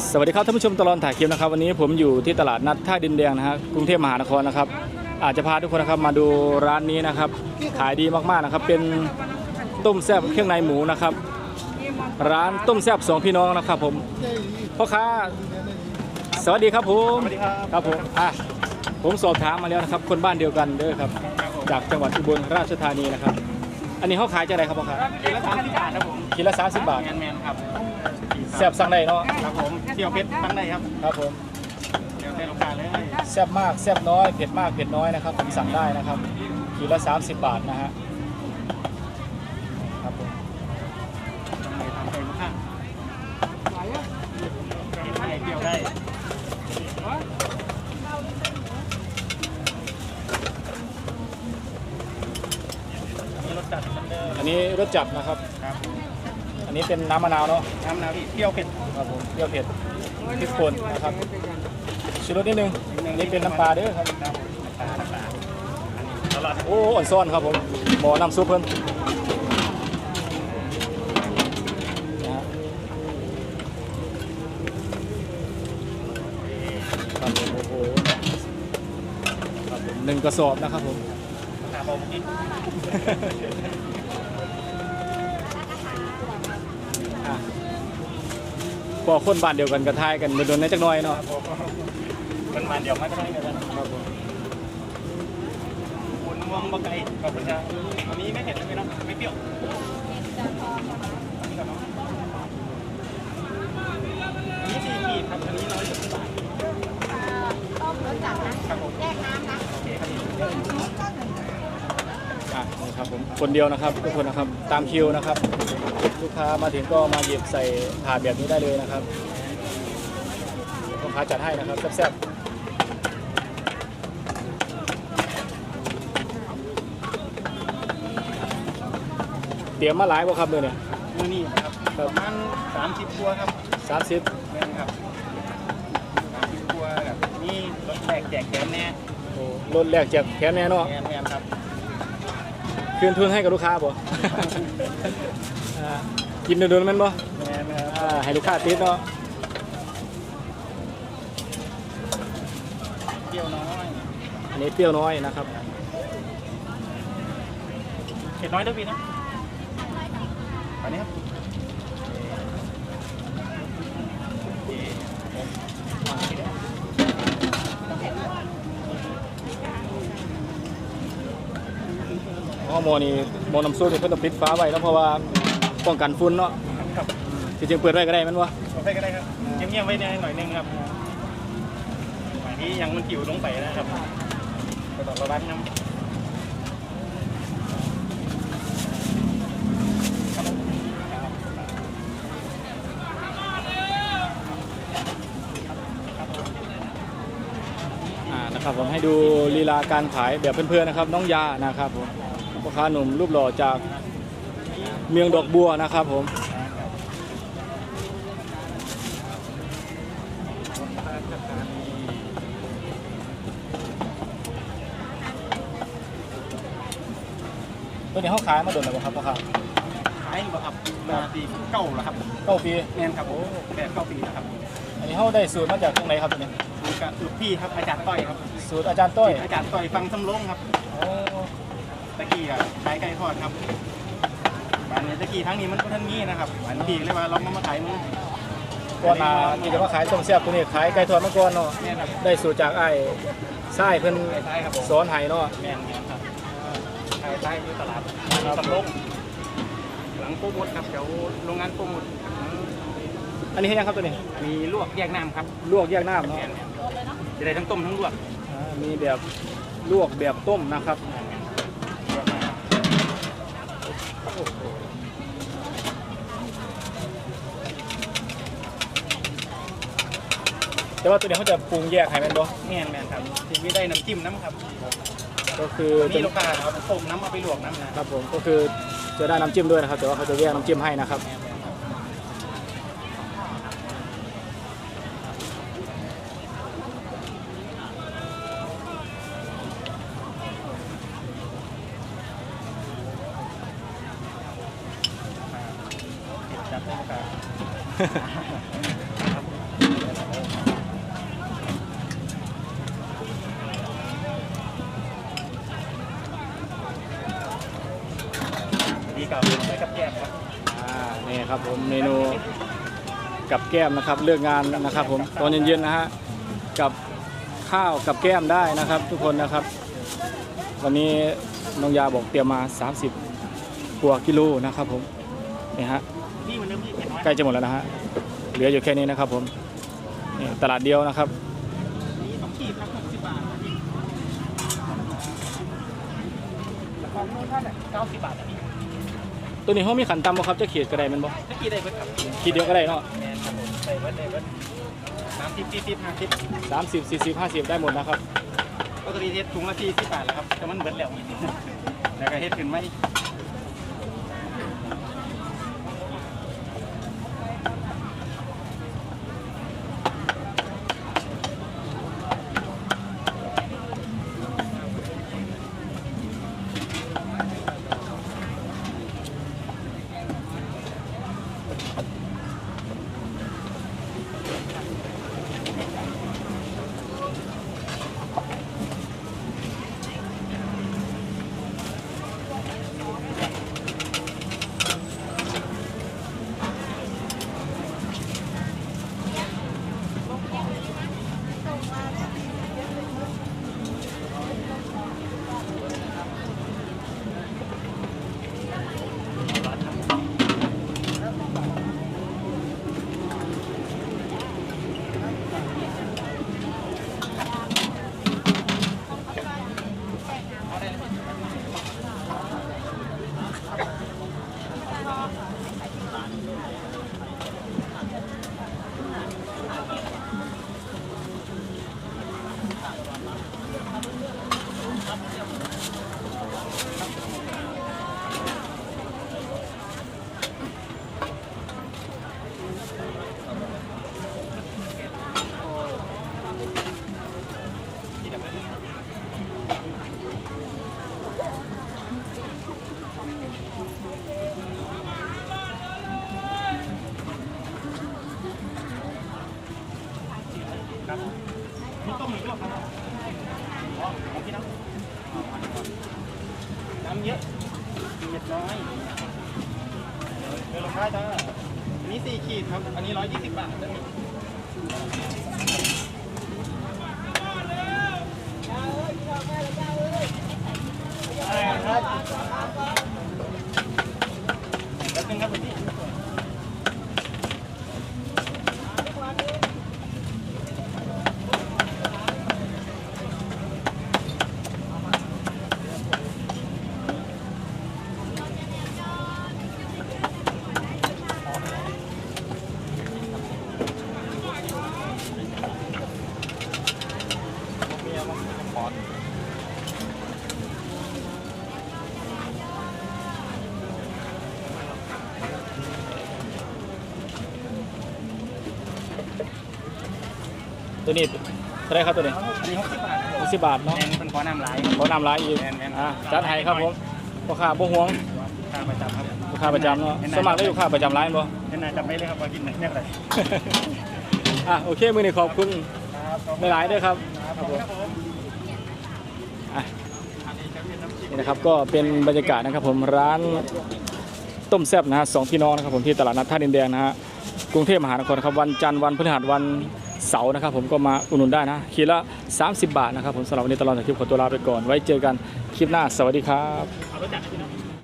สวัสดีครับท่านผู้ชมตลอดถ่ายคลิปนะครับวันนี้ผมอยู่ที่ตลาดนัดท่าดินแดงนะฮะกรุงเทพมหานครนะครับ อาจจะพาทุกคนนะครับมาดูร้านนี้นะครับ ขายดีมากๆนะครับเป็นต้มแซ่บเครื่องในหมูนะครับ ร้านต้มแซ่บสองพี่น้องนะครับ ผมพ่อค้าสวัสดีครับผมสวัสดีครับ ครับผมอะผมสอบถามมาแล้วนะครับ คนบ้านเดียวกันเด้อครับ จากจังหวัดอุบลราชธานีนะครับ อันนี้เขาขายจะไรครับพ่อค้ากิโลสามสิบบาทครับผมกิโลละสามสิบบาทแมนแมนครับแซ่บสั่งได้เนาะครับผมเที่ยวเพชรตั้งได้ครับครับผมเที่ยวเพชรลูกค้าเลยแซ่บมากแซ่บน้อยเผ็ดมากเผ็ดน้อยนะครับผมสั่งได้นะครับขีดละ30บาทนะฮะครับผม ทำไปลูกค้ากินได้เที่ยวได้มีรสจัดเหมื อนเดิมอันนี้รสจัดนะครับ ครับอันนี้เป็นน้ำมะนาวเนาะน้ำน้ำพี่เที่ยวเผ็ดครับผมเปรี้ยวเผ็ดพริกป่นนะครับชูรสนิดนึงอันนี้เป็นน้ำปลาเด้อครับน้ำปลาน้ำปลาอันนี้ตลอดโอ้อ่อนซ่อนครับผมหมอน้ำซุปเพิ่นนะฮะครับผมโอ้โหครับผมหนึ่งกระสอบนะครับผมราคาเบาเมื่อกี้ อะ พอคนบ้านเดียวกันกระทายกันมาโดนในจักหน่อยเนาะมันมาเดี๋ยวไม่ก็ได้เดี๋ยกันครับผมคนม่วงบะไก่ขอบคุณครับอันนี้ไม่เผ็ดเลยเนาะไม่เปรี้ยวอันนี้กับน้องอันนี้สี่ขีดครับ อันนี้ร้อยสิบบาท ต้มรสจัดนะครับ ผม แยกน้ำนะ โอเคครับ อะนี่ครับ ผมคนเดียวนะครับทุกคนนะครับตามคิวนะครับ ลูกค้ามาถึงก็มาหยิบใส่ถาดแบบนี้ได้เลยนะครับลูกค้าจัดให้นะครับแซ่บๆเตรียมมาหลายบ่ครับเลยเนี่ยมือนี่นะครับประมาณสามสิบตัวครับสามสิบแม่นครับสามสิบตัวแบบนี่รถแจกแจกแถมแน่โอ้รถแรกแจกแถมแน่เนอนแม่นแม่น ครับคืนทุนให้กับลูกค้าบ่ อ่ากินโดนๆแมันบ่แม่นครับอ่าให้ลูกค้าติดเนาะเปรี้ยวน้อยอันนี้เปรี้ยวน้อยนะครับ เผ็ดน้อยด้วยพี่นะอันนี้ครับโอเค อ๋อหมอนี่หมอน้ำซุปนี่เพิ่นต้องปิดฟ้าไว้เนาะเพราะว่าป้องกันฝุ่นเนาะครับที่จริงเปิดไว้ก็ได้แมันวะโอเคก็ได้ครับเงียบๆไว้หน่อยนึงครับหมายที่ยังมันกิ่วลงไปนะครับก็ต้องระวังน้ำอ่านะครับผมให้ดูลีลาการขายแบบเพื่อนๆนะครับ น้องยานะครับผม พ่อค้าหนุ่มรูปหล่อจากเมืองดอกบัวนะครับผมตัวนี้เขาขายมาโดนแล้วบ่ครับพ่อค้าขายบ่ครับมาปีเก้าแล้วครับเก้าปีแม่นครับโอ้แปดเก้าปีแล้วครับอันนี้เขาได้สูตรมาจากตรงไหนครับตัวนี้ลูกกับลูกพี่ครับอาจารย์ต้อยครับสูตรอาจารย์ต้อยอาจารย์ต้อยฟังสำโรงครับโอ้ ตะกี้อะขายไก่ทอดครับอันนี้ตะกี้ทั้งนี้มันก็ท่านมีนะครับอันนี้เลยว่าเรามามาขายมึงก่อนหน้าที่จะมาขายต้มแซ่บตัวนี้ขายไก่ทอดมาก่อนเนาะแม่นครับได้สูตรจากไอ้ไส้เพิ่นใช่ครับผมสอนให้เนาะแม่นครับขายใต้อยู่ตลาดสำโรงหลังโปรโมทครับเดี๋ยวโรงงานโปรโมทอันนี้ให้ยังครับตัวนี้ มีลวกแยกน้ำครับ ลวกแยกน้ำเนาะแม่นจะได้ทั้งต้มทั้งลวกอ่ามีแบบลวกแบบต้มนะครับ แต่ว่าตัวนี้เขาจะปรุงแยกให้แมันบ่แม่นแม่นครับที่มีได้น้ำจิ้มน้ำครับก็คือนี่ลูกค้าเอาไปต้มน้ำเอาไปลวกน้ำนะครับผมก็คือจะได้น้ำจิ้มด้วยนะครับ แต่ว่าเขาจะแยกน้ำจิ้มให้นะครับจั ดีกับด้กับแก้มครับอ่านี่ครับผมเมนูกับแก้มนะครับเลือกงานนะครับ ผมตอนเย็นๆนะฮะกับข้าวกับแก้มได้นะครับ ทุกคนนะครับ วันนี้น้องยาบอกเตรียมมา 30กว่ากิโลนะครับผมนี่ฮะ ใกล้จะหมดแล้วนะฮะเหลืออยู่แค่นี้นะครับผมนี่ตลาดเดียวนะครับนี่สองขีดครับหกสิบบาทของโน่นท่านอะเก้าสิบบาทนะพี่ตัวนี้เขามีขันตำบ่ครับจะเขียดกระไดแมันบ่ถ้ากี่ได้เบิร์ดครับขีดเดียวก็ได้เนาะแมนครับผมใส่เบิร์ดได้เบิร์ดสามสิบสี่สิบห้าสิบสามสิบสี่สิบห้าสิบได้หมดนะครับปกติเฮ็ดถุงละสี่สิบบาทแล้วครับแต่มันเบิร์ดแล้วแล้วก็เฮ็ดขึ้นไหม ครับ อันนี้ร้อยยี่สิบบาทได้ไหมแล้ ตัวนี้เท่าไหรครับตัวนี้อันนี้หกสิบบาทครับหกสิบบาทแมเนาะนเป็นขอนำลายเขานำร้ายอีกแมนแมนอะจัดให้ครับผมลูกค้าบ่ห่วงค่าประจำครับลูกค้าประจำเนาะสมัครได้ลูกค้าประจำร้านบ่ เห็นนายจำไม่เลยครับว่ากินไหนเนี่ยอะไรอะโอเคมือนี้ขอบคุณครับขอบหลายๆด้วยครับ ครับผมครับผมอะอั นี่นะครับก็เป็นบรรยากาศนะครับผมร้านต้มแซ่บนะฮะสองพี่น้องนะครับผมที่ตลาดนัดท่าดินแดงนะฮะกรุงเทพมหานครครับวันจันทร์วันพฤหัสวันเสาร์นะครับผมก็มาอุดหนุนได้นะขีดละ 30 บาทนะครับผมสำหรับวันนี้ตลอดถ่คลิปขอตัวลาไปก่อน ไว้เจอกันคลิปหน้าสวัสดีครับ